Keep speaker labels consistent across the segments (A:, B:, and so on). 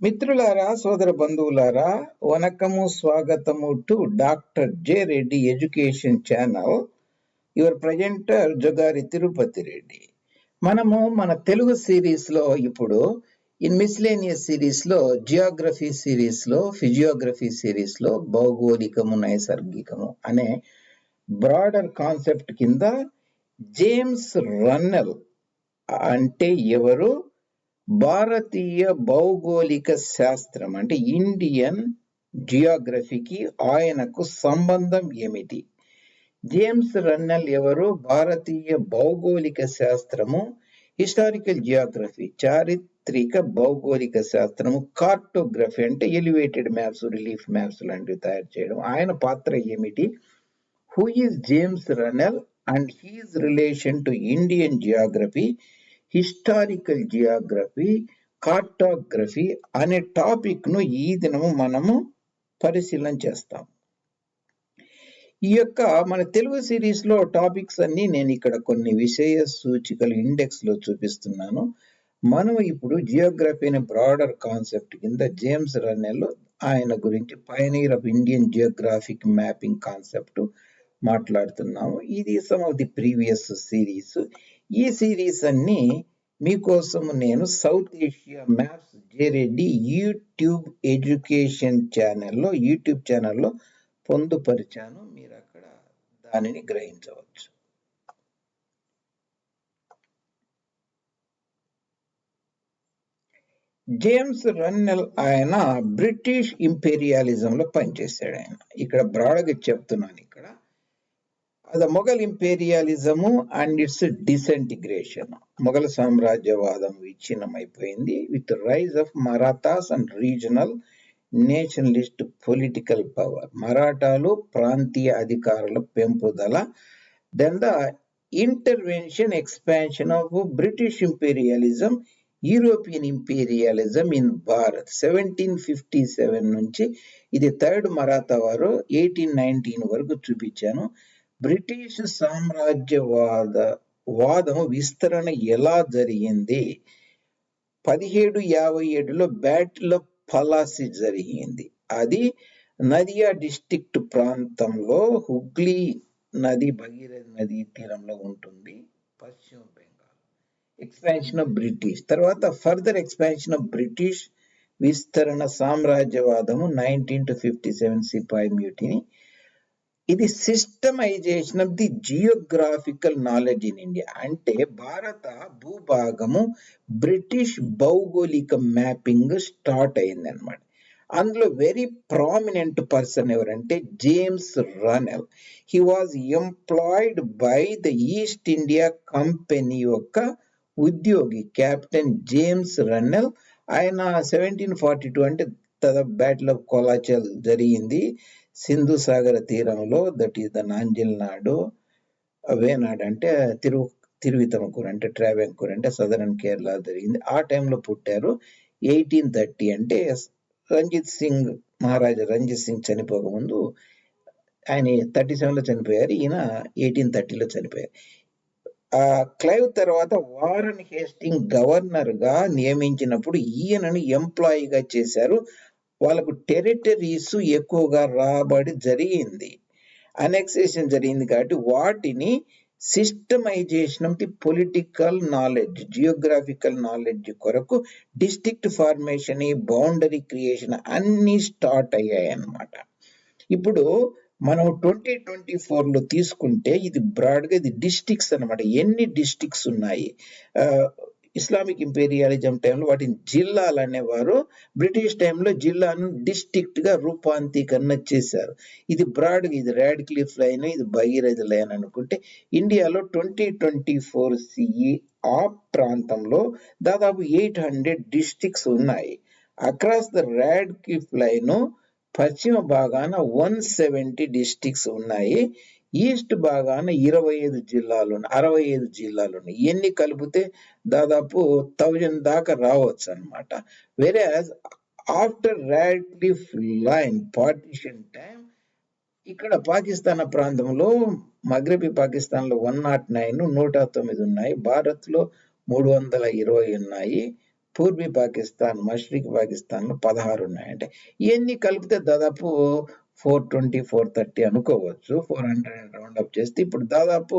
A: మిత్రులారా సోదర బంధువులారా వనకము స్వాగతము to doctor J Reddy education channel your presenter Jogari Tirupati Reddy. మనము మన తెలుగు సిరీస్లో ఇప్పుడు ఇన్ మిస్లేనియస్ సిరీస్లో జియోగ్రఫీ సిరీస్లో ఫిజియోగ్రఫీ సిరీస్లో భౌగోళికము నైసర్గికము అనే బ్రాడర్ కాన్సెప్ట్ కింద జేమ్స్ రన్నెల్ అంటే ఎవరు? భారతీయ భౌగోళిక శాస్త్రం అంటే ఇండియన్ జియోగ్రఫీకి ఆయనకు సంబంధం ఏమిటి? జేమ్స్ రన్నెల్ ఎవరు? భారతీయ భౌగోళిక శాస్త్రము హిస్టారికల్ జియోగ్రఫీ చారిత్రిక భౌగోళిక శాస్త్రము కార్టోగ్రఫీ అంటే ఎలివేటెడ్ మ్యాప్స్ రిలీఫ్ మ్యాప్స్ లాంటివి తయారు చేయడం. ఆయన పాత్ర ఏమిటి? Who is James Rennell and his relation to Indian geography. Historical geography cartography అనే టాపిక్ను ఈ దినము మనము పరిశీలన చేస్తాం. ఈ యొక్క మన తెలుగు సిరీస్లో టాపిక్స్ అన్ని నేను ఇక్కడ కొన్ని విషయ సూచికలు ఇండెక్స్లో చూపిస్తున్నాను. మనం ఇప్పుడు జియోగ్రఫీ అనే బ్రాడర్ కాన్సెప్ట్ కింద జేమ్స్ రన్నెల్ ఆయన గురించి pioneer of Indian geographic mapping concept మాట్లాడుతున్నాము. ఇది sum of the previous series. ఈ సిరీస్ అన్ని మీకోసం నేను South Asia maps జేరెడ్డి YouTube education ఛానల్లో యూట్యూబ్ ఛానల్లో పొందుపరిచాను. మీరు అక్కడ దానిని గ్రహించవచ్చు. జేమ్స్ రన్నెల్ ఆయన బ్రిటిష్ ఇంపీరియాలిజంలో పనిచేశాడు ఆయన. ఇక్కడ బ్రాడ్గా చెప్తున్నాను ఇక్కడ. The Mughal imperialism and its disintegration. Mughal సామ్రాజ్యవాదం విచ్ఛిన్నమైపోయింది with rise of Marathas and regional nationalist political power. మరాఠాలు ప్రాంతీయ అధికారుల పెంపుదల then the intervention expansion of British imperialism European imperialism in Bharat. Seventeen fifty seven నుంచి ఇది థర్డ్ మరాఠా వారు eighteen nineteen వరకు చూపించాను. British సామ్రాజ్యవాద వాదం విస్తరణ ఎలా జరిగింది? పదిహేడు యాభై ఏడులో బ్యాటిల్ ఆఫ్ పలాసి జరిగింది. అది నదియా డిస్టిక్ట్ ప్రాంతంలో హుగ్లీ నది భగీరథ నది తీరంలో ఉంటుంది పశ్చిమ బెంగాల్. ఎక్స్పాన్షన్ ఆఫ్ బ్రిటిష్ తర్వాత ఫర్దర్ ఎక్స్పాన్షన్ ఆఫ్ బ్రిటిష్ విస్తరణ సామ్రాజ్యవాదము నైన్టీన్ టు ఫిఫ్టీ సెవెన్ సిపాయి మ్యూటిని ఇది systemization of the geographical knowledge in India అంటే భారత భూభాగము బ్రిటిష్ భౌగోళిక మ్యాపింగ్ స్టార్ట్ అయింది అనమాట అందులో వెరీ ప్రామినెంట్ పర్సన్ ఎవరంటే James Rennell he was employed by the East India Company యొక్క ఉద్యోగి కెప్టెన్ జేమ్స్ రన్నెల్ ఆయన సెవెంటీన్ ఫార్టీ టూ అంటే బ్యాటిల్ ఆఫ్ కొలాచల్ జరిగింది. సింధు సాగర తీరంలో దట్ ఈస్ ద నాంజిల్ నాడు వేనాడు అంటే తిరు తిరువితమకూరు అంటే ట్రావెంకూర్ అంటే సదరన్ కేరళ జరిగింది. ఆ టైంలో పుట్టారు. ఎయిటీన్ థర్టీ అంటే రంజిత్ సింగ్ మహారాజా రంజిత్ సింగ్ చనిపోకముందు ఆయన థర్టీ సెవెన్లో చనిపోయారు. ఈయన ఎయిటీన్ థర్టీలో చనిపోయారు. ఆ క్లైవ్ తర్వాత వారన్ హేస్టింగ్ గవర్నర్గా నియమించినప్పుడు ఈయనను ఎంప్లాయీగా చేశారు. వాళ్ళకు టెరిటరీస్ ఎక్కువగా రాబడి జరిగింది. అనెక్సేషన్ జరిగింది కాబట్టి వాటిని systemization of the political knowledge geographical knowledge కొరకు డిస్ట్రిక్ట్ ఫార్మేషన్ బౌండరీ క్రియేషన్ అన్ని స్టార్ట్ అయ్యాయి అన్నమాట. ఇప్పుడు మనం ట్వంటీ ట్వంటీ ఫోర్లో తీసుకుంటే ఇది బ్రాడ్గా ఇది డిస్టిక్స్ అనమాట ఎన్ని డిస్టిక్స్ ఉన్నాయి? ఇస్లామిక్ ఇంపీరియాలిజం టైంలో వాటిని జిల్లాలు అనేవారు. బ్రిటిష్ టైంలో జిల్లాను డిస్ట్రిక్ట్గా రూపాంతీకరణ చేశారు. ఇది బ్రాడ్ ఇది రాడ్ క్లిఫ్ లైన్ ఇది భగీరథ లైన్ అనుకుంటే ఇండియాలో ట్వంటీ ట్వంటీ ఫోర్ సిఈ ఆ ప్రాంతంలో దాదాపు ఎయిట్ హండ్రెడ్ డిస్టిక్స్ ఉన్నాయి. Across the Radcliffe line పశ్చిమ భాగాన వన్ సెవెంటీ డిస్టిక్స్ ఉన్నాయి. ఈస్ట్ భాగాన ఇరవై ఐదు జిల్లాలు అరవై ఐదు జిల్లాలు ఉన్నాయి ఎన్ని కలిపితే దాదాపు థౌజండ్ దాకా రావచ్చు అనమాట వేరే after Radcliffe line partition time ఇక్కడ పాకిస్తాన్ ప్రాంతంలో మగ్రబీ పాకిస్తాన్లో వన్ నాట్ నైన్ నూట తొమ్మిది ఉన్నాయి. భారత్లో మూడు వందల ఇరవై ఉన్నాయి. పూర్వీ పాకిస్తాన్ మష్రిక్ పాకిస్తాన్లో పదహారు ఉన్నాయి. అంటే ఇవన్నీ కలిపితే దాదాపు ఫోర్ ట్వంటీ ఫోర్ థర్టీ అనుకోవచ్చు. ఫోర్ హండ్రెడ్ రౌండ్ అప్ చేస్తే ఇప్పుడు దాదాపు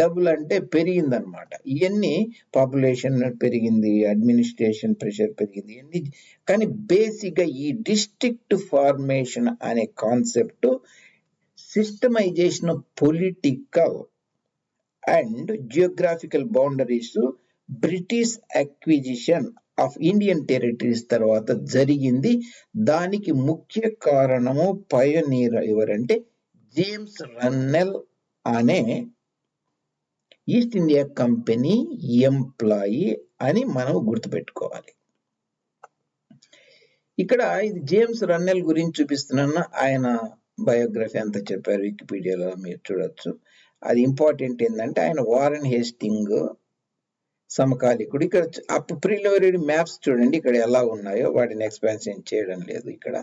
A: డబుల్ అంటే పెరిగిందనమాట ఇవన్నీ పాపులేషన్ పెరిగింది అడ్మినిస్ట్రేషన్ ప్రెషర్ పెరిగింది ఇవన్నీ కానీ బేసిక్గా ఈ డిస్ట్రిక్ట్ ఫార్మేషన్ అనే concept systemization political and geographical boundaries British acquisition of Indian territories తర్వాత జరిగింది. దానికి ముఖ్య కారణము పయోనీర్ ఎవరంటే జేమ్స్ రన్నెల్ అనే ఈస్ట్ ఇండియా కంపెనీ ఎంప్లాయీ అని మనం గుర్తుపెట్టుకోవాలి. ఇక్కడ ఇది జేమ్స్ రన్నెల్ గురించి చూపిస్తున్న ఆయన బయోగ్రఫీ అంతా చెప్పారు. వికీపీడియాలో మీరు చూడొచ్చు. అది ఇంపార్టెంట్ ఏంటంటే ఆయన వారన్ హేస్టింగ్ సమకాలికుడు. ఇక్కడ అప్ ప్రిలిమినరీ మ్యాప్స్ చూడండి ఇక్కడ ఎలా ఉన్నాయో వాటిని ఎక్స్పాన్షన్ చేయడం లేదు ఇక్కడ.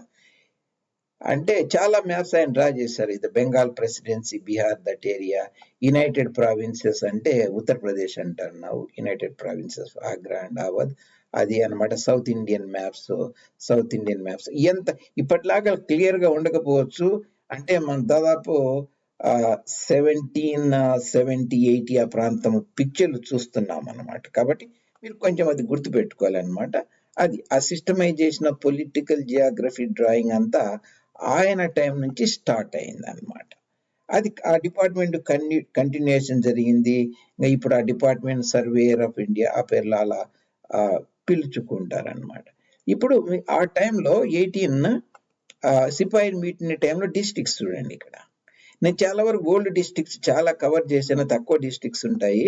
A: అంటే చాలా మ్యాప్స్ ఆయన డ్రా చేశారు. ఇది Bengal presidency Bihar that area united provinces అంటే ఉత్తరప్రదేశ్ అంటారు నావు united provinces Agra and Awadh అది అన్నమాట South Indian maps South Indian maps. ఎంత ఇప్పటిలాగా క్లియర్గా ఉండకపోవచ్చు. అంటే మనం దాదాపు సెవెంటీన్ సెవెంటీ ఎయిటీ ఆ ప్రాంతం పిక్చర్లు చూస్తున్నాం అన్నమాట కాబట్టి మీరు కొంచెం అది గుర్తుపెట్టుకోవాలన్నమాట. అది ఆ systemization of political geography drawing అంతా ఆయన టైం నుంచి స్టార్ట్ అయింది అనమాట అది ఆ డిపార్ట్మెంట్ కన్యూ కంటిన్యూషన్ జరిగింది. ఇంకా ఇప్పుడు ఆ డిపార్ట్మెంట్ సర్వేయర్ ఆఫ్ ఇండియా ఆ పేర్లు అలా పిలుచుకుంటారనమాట పిలుచుకుంటారన్నమాట. ఇప్పుడు ఆ టైంలో ఎయిటీన్ సిపాయి మీటిన టైంలో డిస్ట్రిక్ట్స్ చూడండి ఇక్కడ. నేను చాలా వరకు ఓల్డ్ డిస్ట్రిక్ట్స్ చాలా కవర్ చేసిన తక్కువ డిస్ట్రిక్ట్స్ ఉంటాయి.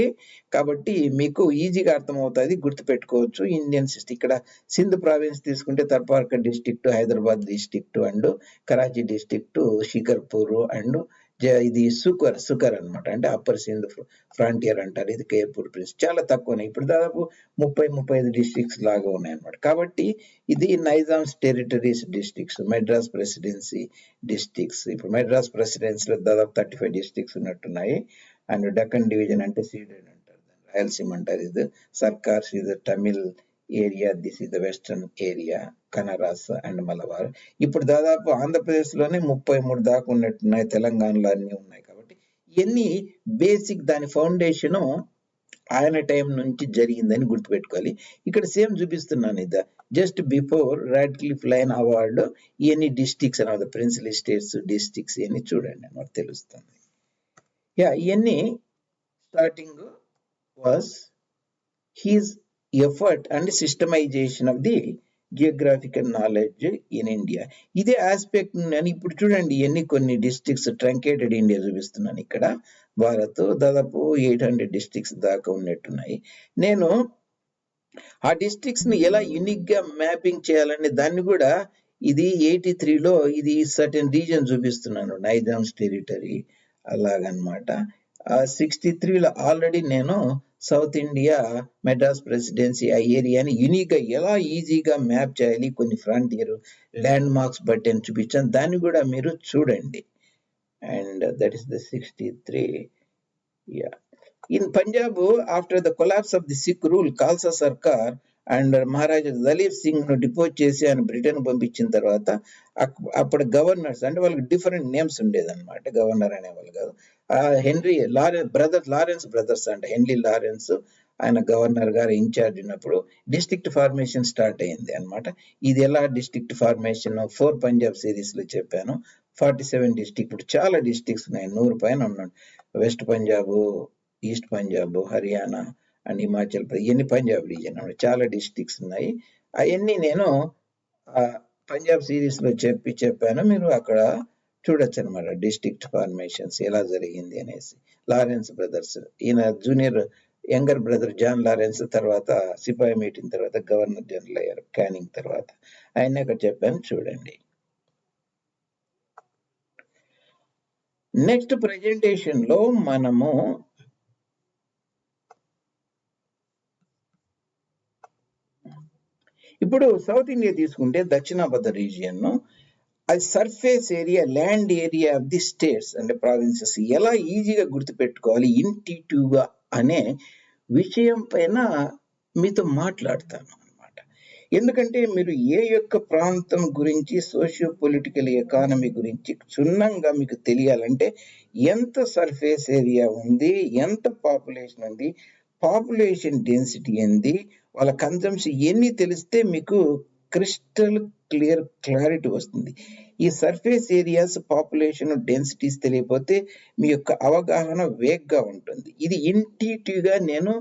A: కాబట్టి మీకు ఈజీగా అర్థమవుతుంది గుర్తుపెట్టుకోవచ్చు. ఇండియన్ సిస్టమ్ ఇక్కడ సింధ్ ప్రావిన్స్ తీసుకుంటే Tharparkar district Hyderabad district and Karachi district Shikarpur and ఇది సుకర్ సుకర్ అన్నమాట. అంటే అప్పర్ సింధ్ ఫ్రాంటియర్ అంటారు. ఇది కేపూర్ ప్రిన్స్. చాలా తక్కువ ఇప్పుడు దాదాపు ముప్పై ముప్పై ఐదు డిస్ట్రిక్ట్స్ లాగా ఉన్నాయి అన్నమాట కాబట్టి ఇది Nizam's territories districts. Madras presidency districts. ఇప్పుడు మెడ్రాస్ ప్రెసిడెన్సీలో దాదాపు థర్టీ ఫైవ్ డిస్ట్రిక్ట్స్ ఉన్నట్టున్నాయి. అండ్ డక్కన్ డివిజన్ అంటే సీడెడ్ అంటారు. రాయలసీమ అంటారు. ఇది సర్కార్స్ ఇది Tamil area this is the western area Canaras and Malabar ఇప్పుడు దాదాపు ఆంధ్రప్రదేశ్లోనే ముప్పై మూడు దాకా ఉన్నట్టున్నాయి తెలంగాణలో అన్ని ఉన్నాయి కాబట్టి ఇవన్నీ బేసిక్ దాని ఫౌండేషన్ ఆయన టైం నుంచి జరిగిందని గుర్తుపెట్టుకోవాలి. ఇక్కడ సేమ్ చూపిస్తున్నాను ఇది. Just before Radcliffe line award ఇవన్నీ డిస్ట్రిక్ట్స్ అనమాట ప్రిన్సిపల్ స్టేట్స్ డిస్టిక్స్ ఇవన్నీ చూడండి అనమాట తెలుస్తుంది. యా ఇవన్నీ starting was his effort and systemization of the geographical knowledge in India ఇదే ఆస్పెక్ట్ నేను ఇప్పుడు చూడండి ఎన్ని కొన్ని డిస్ట్రిక్ట్స్ ట్రంకేటెడ్ ఇండియా చూపిస్తున్నాను ఇక్కడ. భారత్ దాదాపు ఎయిట్ హండ్రెడ్ డిస్ట్రిక్ట్స్ దాకా ఉన్నట్టున్నాయి. నేను ఆ డిస్ట్రిక్ట్స్ని ఎలా యునిక్గా మ్యాపింగ్ చేయాలని దాన్ని కూడా ఇది ఎయిటీ త్రీలో ఇది సర్టెన్ రీజన్ చూపిస్తున్నాను నైజామ్స్ టెరిటరీ అలాగనమాట. సిక్స్టీ త్రీలో ఆల్రెడీ నేను సౌత్ ఇండియా మెడ్రాస్ ప్రెసిడెన్సీ ఆ ఏరియాని యూనిక్గా ఎలా ఈజీగా మ్యాప్ చేయాలి కొన్ని ఫ్రాంటియర్ ల్యాండ్ మార్క్స్ బట్టి అని చూపించాను దాన్ని కూడా మీరు చూడండి. And that is the sixty three Yeah. Punjab after the the of the Sikh rule rule, సర్కార్ అండ్ మహారాజా దలీప్ సింగ్ను డిపోజ్ చేసి ఆయన బ్రిటన్ పంపించిన తర్వాత అప్పుడు గవర్నర్స్ అంటే వాళ్ళకి డిఫరెంట్ నేమ్స్ ఉండేదన్నమాట గవర్నర్ అనేవాళ్ళు కాదు. ఆ Henry Lawrence brother Lawrence brothers అంట హెన్రీ లారెన్స్ ఆయన గవర్నర్ గారు ఇన్ఛార్జ్ ఉన్నప్పుడు డిస్ట్రిక్ట్ ఫార్మేషన్ స్టార్ట్ అయింది అన్నమాట. ఇది ఎలా డిస్ట్రిక్ట్ ఫార్మేషన్? ఫోర్ పంజాబ్ సిరీస్లో చెప్పాను. ఫార్టీ సెవెన్ డిస్ట్రిక్ట్ ఇప్పుడు చాలా డిస్టిక్స్ ఉన్నాయి. నూరు పైన ఉన్నాడు. West Punjab east Punjab Haryana and Himachal Pradesh ఇవన్నీ పంజాబ్ రీజన్ చాలా డిస్ట్రిక్ట్స్ ఉన్నాయి. అవన్నీ నేను ఆ, పంజాబ్ సిరీస్లో చెప్పి చెప్పాను. మీరు అక్కడ చూడొచ్చు అనమాట డిస్ట్రిక్ట్ ఫార్మేషన్స్ ఎలా జరిగింది అనేసి. లారెన్స్ బ్రదర్స్ ఈయన junior younger brother John Lawrence తర్వాత సిపాయి మీటింగ్ తర్వాత గవర్నర్ జనరల్ అయ్యారు క్యానింగ్ తర్వాత. ఆయన అక్కడ చెప్పాను చూడండి. నెక్స్ట్ ప్రజెంటేషన్లో మనము ఇప్పుడు సౌత్ ఇండియా తీసుకుంటే దక్షిణాపథ రీజియన్ అది surface area land area of the states అంటే ప్రావిన్సెస్ ఎలా ఈజీగా గుర్తుపెట్టుకోవాలి ఇంటిటివ్గా అనే విషయం పైన మీతో మాట్లాడతాను అన్నమాట. ఎందుకంటే మీరు ఏ యొక్క ప్రాంతం గురించి సోషియో పొలిటికల్ ఎకానమీ గురించి క్షుణ్ణంగా మీకు తెలియాలంటే ఎంత సర్ఫేస్ ఏరియా ఉంది ఎంత పాపులేషన్ ఉంది పాపులేషన్ డెన్సిటీ ఏంది? వాళ్ళ కన్జంప్షన్ ఎన్ని తెలిస్తే మీకు క్రిస్టల్ క్లియర్ క్లారిటీ వస్తుంది. ఈ సర్ఫేస్ ఏరియాస్ పాపులేషన్ డెన్సిటీస్ తెలియకపోతే మీ యొక్క అవగాహన వేగ్గా ఉంటుంది. ఇది ఇంటిటివ్గా నేను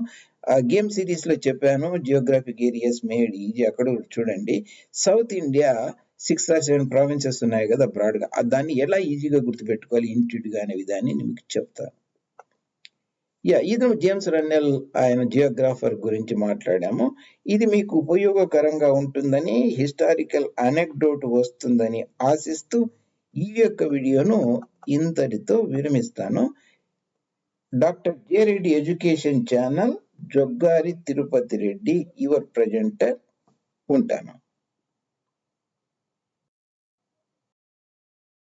A: గేమ్ సిరీస్లో చెప్పాను. జియోగ్రాఫిక్ ఏరియాస్ మేడ్ ఇది అక్కడ చూడండి. South India six or seven provinces ఉన్నాయి కదా బ్రాడ్గా దాన్ని ఎలా ఈజీగా గుర్తుపెట్టుకోవాలి? ఇంటిట్యూడ్ అనే విధాన్ని నేను మీకు చెప్తాను. యా ఇది జేమ్స్ రన్నెల్ ఆయన జియోగ్రాఫర్ గురించి మాట్లాడాము. ఇది మీకు ఉపయోగకరంగా ఉంటుందని హిస్టారికల్ అనెక్డోట్ వస్తుందని ఆశిస్తూ ఈ యొక్క వీడియోను ఇంతటితో విరమిస్తాను. Doctor J Reddy education channel Joggari Tirupati Reddy your presenter ఉంటాను.